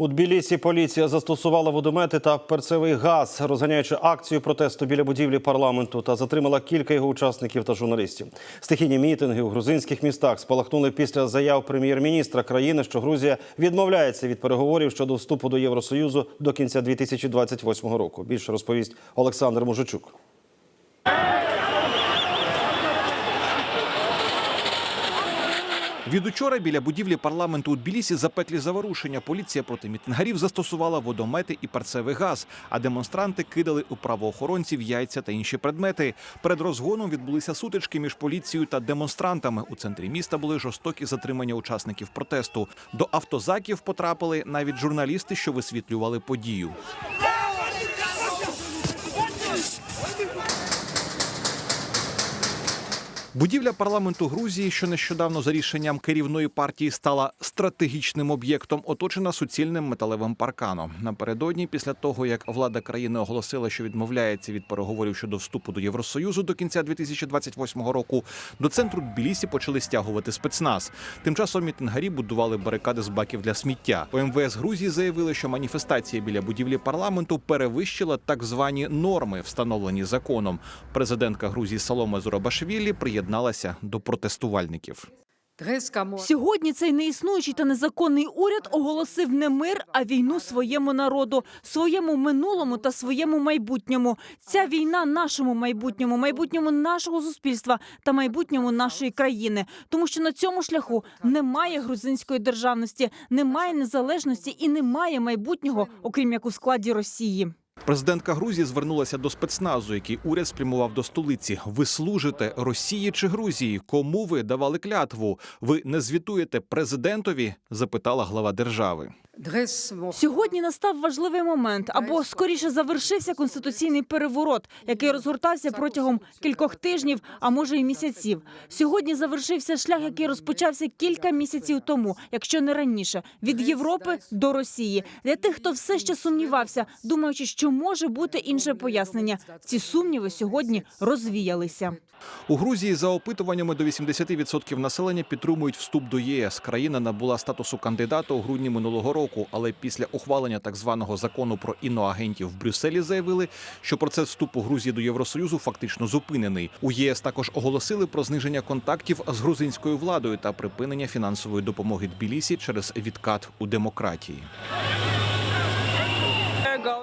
У Тбілісі поліція застосувала водомети та перцевий газ, розганяючи акцію протесту біля будівлі парламенту та затримала кілька його учасників та журналістів. Стихійні мітинги у грузинських містах спалахнули після заяв прем'єр-міністра країни, що Грузія відмовляється від переговорів щодо вступу до Євросоюзу до кінця 2028 року. Більше розповість Олександр Мужичук. Від учора біля будівлі парламенту у Тбілісі запеклі заворушення. Поліція проти мітингарів застосувала водомети і перцевий газ, а демонстранти кидали у правоохоронців яйця та інші предмети. Перед розгоном відбулися сутички між поліцією та демонстрантами. У центрі міста були жорстокі затримання учасників протесту. До автозаків потрапили навіть журналісти, що висвітлювали подію. Будівля парламенту Грузії, що нещодавно за рішенням керівної партії стала стратегічним об'єктом, оточена суцільним металевим парканом. Напередодні, після того як влада країни оголосила, що відмовляється від переговорів щодо вступу до Євросоюзу до кінця 2028 року, до центру Тбілісі почали стягувати спецназ. Тим часом мітингарі будували барикади з баків для сміття. У МВС Грузії заявили, що маніфестація біля будівлі парламенту перевищила так звані норми, встановлені законом. Президентка Грузії Саломе Зурабашвілі приєдналася до протестувальників. Сьогодні цей неіснуючий та незаконний уряд оголосив не мир, а війну своєму народу, своєму минулому та своєму майбутньому. Ця війна нашому майбутньому, майбутньому нашого суспільства та майбутньому нашої країни. Тому що на цьому шляху немає грузинської державності, немає незалежності і немає майбутнього, окрім як у складі Росії. Президентка Грузії звернулася до спецназу, який уряд спрямував до столиці. Ви служите Росії чи Грузії? Кому ви давали клятву? Ви не звітуєте президентові? запитала глава держави. Сьогодні настав важливий момент, або скоріше завершився конституційний переворот, який розгортався протягом кількох тижнів, а може й місяців. Сьогодні завершився шлях, який розпочався кілька місяців тому, якщо не раніше, від Європи до Росії. Для тих, хто все ще сумнівався, думаючи, що може бути інше пояснення. Ці сумніви сьогодні розвіялися. У Грузії за опитуваннями до 80% населення підтримують вступ до ЄС. Країна набула статусу кандидата у грудні минулого року, але після ухвалення так званого закону про іноагентів в Брюсселі заявили, що процес вступу Грузії до Євросоюзу фактично зупинений. У ЄС також оголосили про зниження контактів з грузинською владою та припинення фінансової допомоги Тбілісі через відкат у демократії.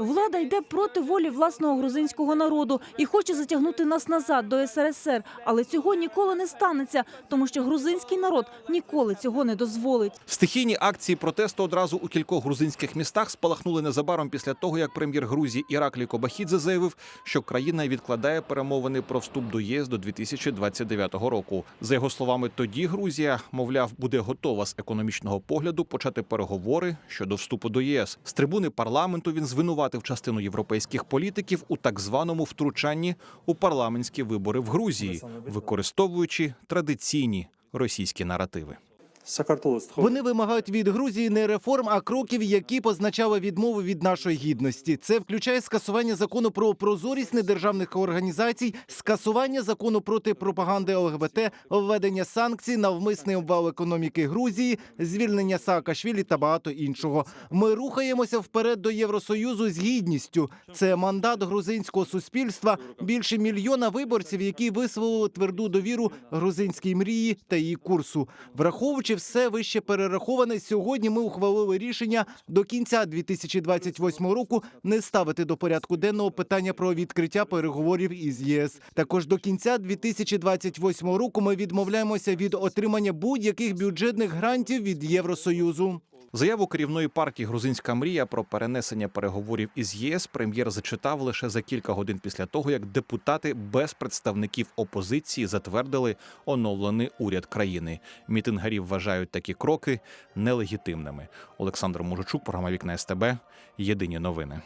Влада йде проти волі власного грузинського народу і хоче затягнути нас назад до СРСР. Але цього ніколи не станеться, тому що грузинський народ ніколи цього не дозволить. Стихійні акції протесту одразу у кількох грузинських містах спалахнули незабаром після того, як прем'єр Грузії Іраклі Кобахідзе заявив, що країна відкладає перемовини про вступ до ЄС до 2029 року. За його словами, тоді Грузія, мовляв, буде готова з економічного погляду почати переговори щодо вступу до ЄС. З трибуни парламенту він звинуватив частину європейських політиків у так званому втручанні у парламентські вибори в Грузії, використовуючи традиційні російські наративи. Вони вимагають від Грузії не реформ, а кроків, які позначали відмову від нашої гідності. Це включає скасування закону про прозорість недержавних організацій, скасування закону проти пропаганди ЛГБТ, введення санкцій, навмисний обвал економіки Грузії, звільнення Саакашвілі та багато іншого. Ми рухаємося вперед до Євросоюзу з гідністю. Це мандат грузинського суспільства. Більше мільйона виборців, які висловили тверду довіру грузинській мрії та її курсу, враховуючи все вище перераховане, сьогодні ми ухвалили рішення до кінця 2028 року не ставити до порядку денного питання про відкриття переговорів із ЄС. Також до кінця 2028 року ми відмовляємося від отримання будь-яких бюджетних грантів від Євросоюзу. Заяву керівної партії Грузинська мрія про перенесення переговорів із ЄС прем'єр зачитав лише за кілька годин після того, як депутати без представників опозиції затвердили оновлений уряд країни. Мітингарів вважають такі кроки нелегітимними. Олександр Мужичук, програма Вікна СТБ. Єдині новини.